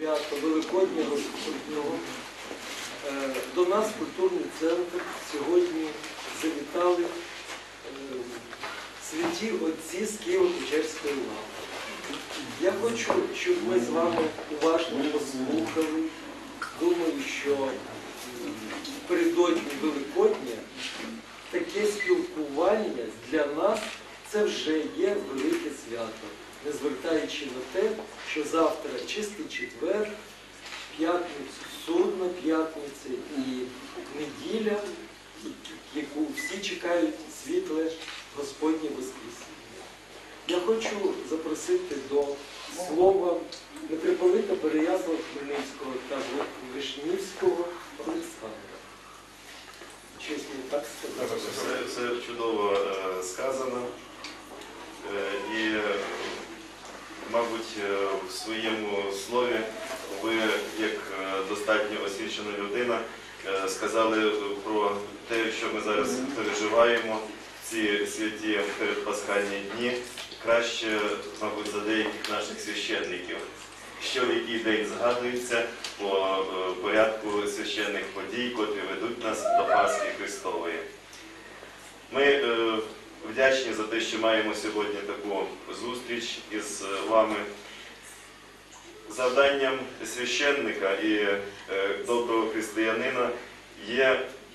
Свято Великодня Господнього. Е, До нас культурний центр сьогодні завітали е, святі отці з Києво-Печерської лаври. Я хочу, щоб ми з вами уважно послухали. Думаю, що передодні Великодня таке спілкування для нас це вже є велике свято, не звертаючи на те, що завтра чистий четвер, п'ятницю, судна п'ятниця і неділя, яку всі чекають світле Господнє Воскресіння. Я хочу запросити до слова митрополита Переяслава Хмельницького та Вишнівського Олександра. Щось так сказати? Все, все чудово е, сказано. Е, і, мабуть, е, в своєму слові ви, як е, достатньо освічена людина, е, сказали про те, що ми зараз переживаємо ці святі передпасхальні дні, краще, мабуть, за деяких наших священників. Що в який день згадується по порядку священних подій, котрі ведуть нас до Пасхи Христової. Ми вдячні за те, що маємо сьогодні таку зустріч із е, вами. Завданням священника і е, доброго християнина є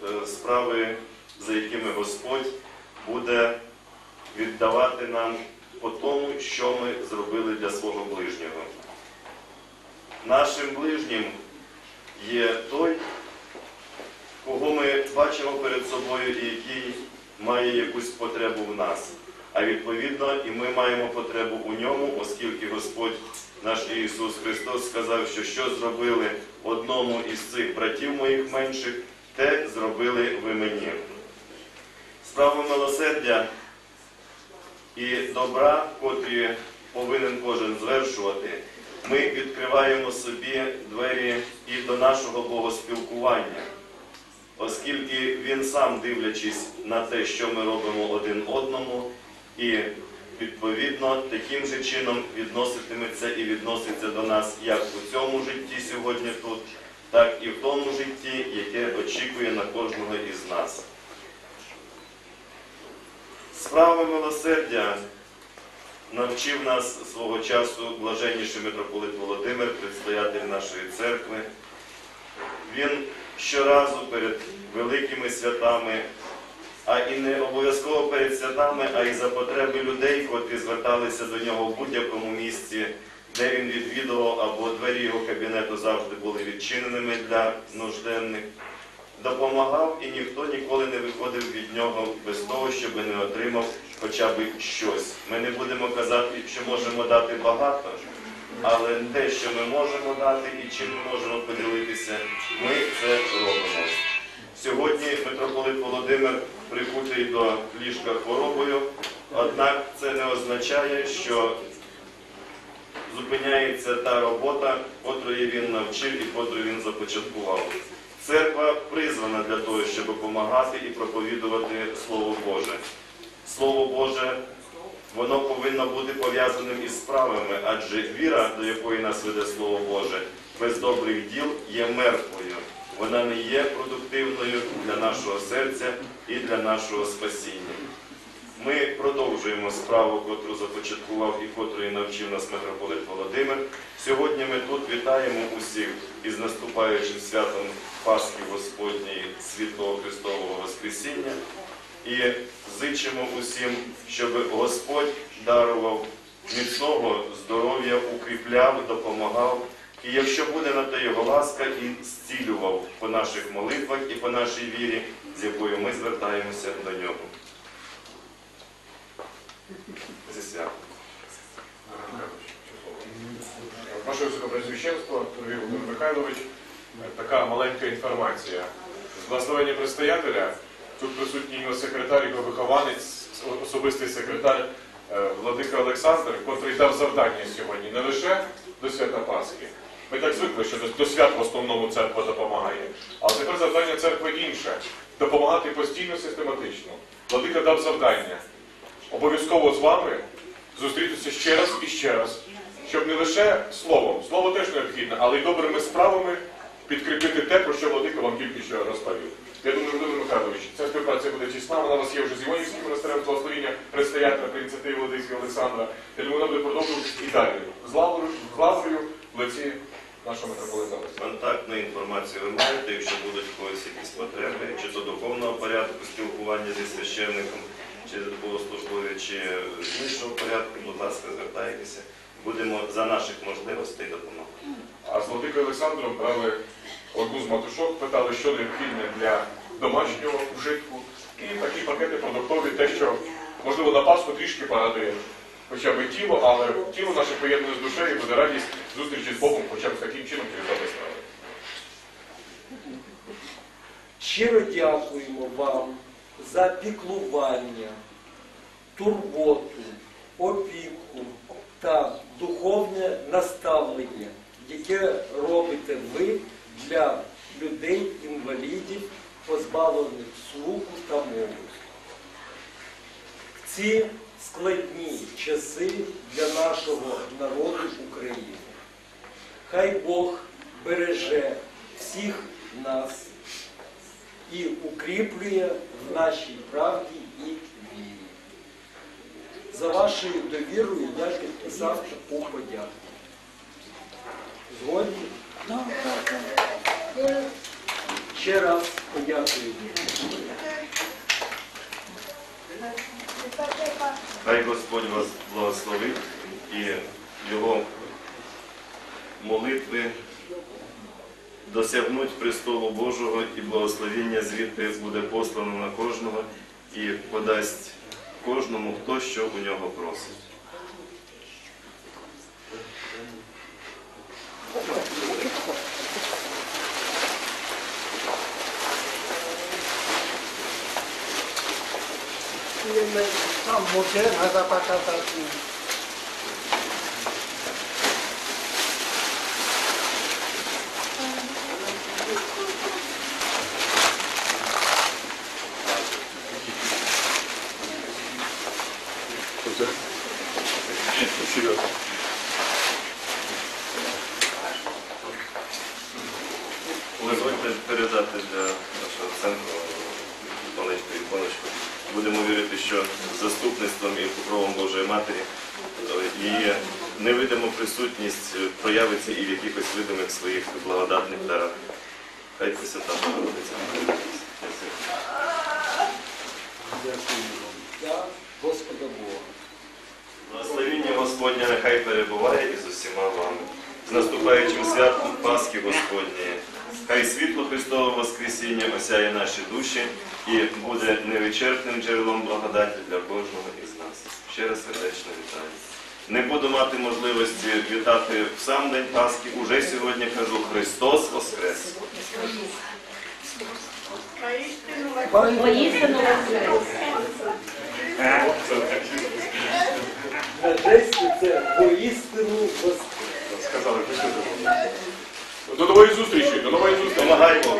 е, справи, за якими Господь буде віддавати нам по тому, що ми зробили для свого ближнього. Нашим ближнім є той, кого ми бачимо перед собою і який має якусь потребу в нас. А відповідно, і ми маємо потребу у ньому, оскільки Господь наш Ісус Христос сказав, що що зробили одному із цих братів моїх менших, те зробили ви мені. Справа милосердя і добра, котрі повинен кожен звершувати, ми відкриваємо собі двері і до нашого богоспілкування, оскільки він сам, дивлячись на те, що ми робимо один одному, і відповідно таким же чином відноситиметься і відноситься до нас як у цьому житті сьогодні тут, так і в тому житті, яке очікує на кожного із нас. Справа милосердя навчив нас свого часу блаженніший митрополит Володимир, предстоятель нашої церкви. Він щоразу перед великими святами, а і не обов'язково перед святами, а й за потреби людей, котрі зверталися до нього в будь-якому місці, де він відвідував, або двері його кабінету завжди були відчиненими для нужденних. Допомагав і ніхто ніколи не виходив від нього без того, щоб не отримав хоча б щось. Ми не будемо казати, що можемо дати багато, але те, що ми можемо дати і чим ми можемо поділитися, ми це робимо. Сьогодні митрополит Володимир прикутий до ліжка хворобою, однак це не означає, що зупиняється та робота, котрої він навчив і котру він започаткував. Церква призвана для того, щоб допомагати і проповідувати Слово Боже. Слово Боже, воно повинно бути пов'язаним із справами, адже віра, до якої нас веде Слово Боже, без добрих діл є мертвою. Вона не є продуктивною для нашого серця і для нашого спасіння. Ми продовжуємо справу, котру започаткував і котрої навчив нас митрополит Володимир. Сьогодні ми тут вітаємо усіх із наступаючим святом Пасхи Господньої Святого Христового Воскресіння і зичимо усім, щоб Господь дарував міцного здоров'я, укріпляв, допомагав. І якщо буде на те його ласка, і зцілював по наших молитвах і по нашій вірі, з якою ми звертаємося до нього. Зі святом. Ваше Високопрезвіщенство, дорогий Володимир Михайлович, така маленька інформація. З благословення предстоятеля тут присутній його секретар, його вихованець, особистий секретар е, Владика Олександр, котрий дав завдання сьогодні не лише до свята Пасхи. Ми так звикли, що до- свят в основному церква допомагає. Але тепер завдання церкви інше допомагати постійно, систематично. Владика дав завдання обов'язково з вами зустрітися ще раз і ще раз щоб не лише словом, слово теж необхідне, але й добрими справами підкріпити те, про що Владика вам тільки що розповів. Я думаю, Володимир Михайлович, ця співпраця буде тісна, вона у вас є вже з Іванівським монастирем благословіння предстоятеля при ініціативі Володимира Олександра. Я думаю, вона буде продовжуватися і далі. З лаврою, в лиці нашого митрополита Контактну інформацію ви маєте, якщо будуть когось якісь потреби, чи то духовного порядку спілкування зі священником, чи богослужбові, чи з іншого порядку, будь ласка, звертайтеся. Будемо за наших можливостей допомагати. А з Владикою Олександром брали одну з матушок, питали, що необхідне для домашнього вжитку. І такі пакети продуктові, те, що можливо на Пасху трішки порадує хоча б тіло, але тіло наше поєднане з душею і буде радість зустрічі з Богом хоча б таким чином через справи. Щиро дякуємо вам за піклування, турботу, опіку та духовне наставлення, яке робите ви для людей-інвалідів, позбавлених слуху та мови. Ці складні часи для нашого народу України. Хай Бог береже всіх нас і укріплює в нашій правді і. За вашою довірою я підписав таку подяку. Згодні? Ще раз подякую. Хай Господь вас благословить і його молитви досягнуть престолу Божого і благословіння звідти буде послано на кожного і подасть кожному, хто що у нього просить. Tam ada Дозвольте передати для нашого центру маленьку іконочку. Будемо вірити, що заступництвом і покровом Божої Матері е, її невидима присутність проявиться і в якихось видимих своїх благодатних дарах. Хай Пресвята Богородиця. Дякую. Я Господа Бога. Благословіння Господня нехай перебуває і з усіма вами. З наступаючим святом Пасхи Господньої. Хай світло Христового Воскресіння осяє наші душі і буде невичерпним джерелом благодаті для кожного із нас. Ще раз сердечно вітаю. Не буду мати можливості вітати в сам день Пасхи. Уже сьогодні кажу Христос Воскрес! Воскрес. Десь це воістину воскрес. Сказали, що це. До нової зустрічі, до нової зустрічі. Помагай Бог.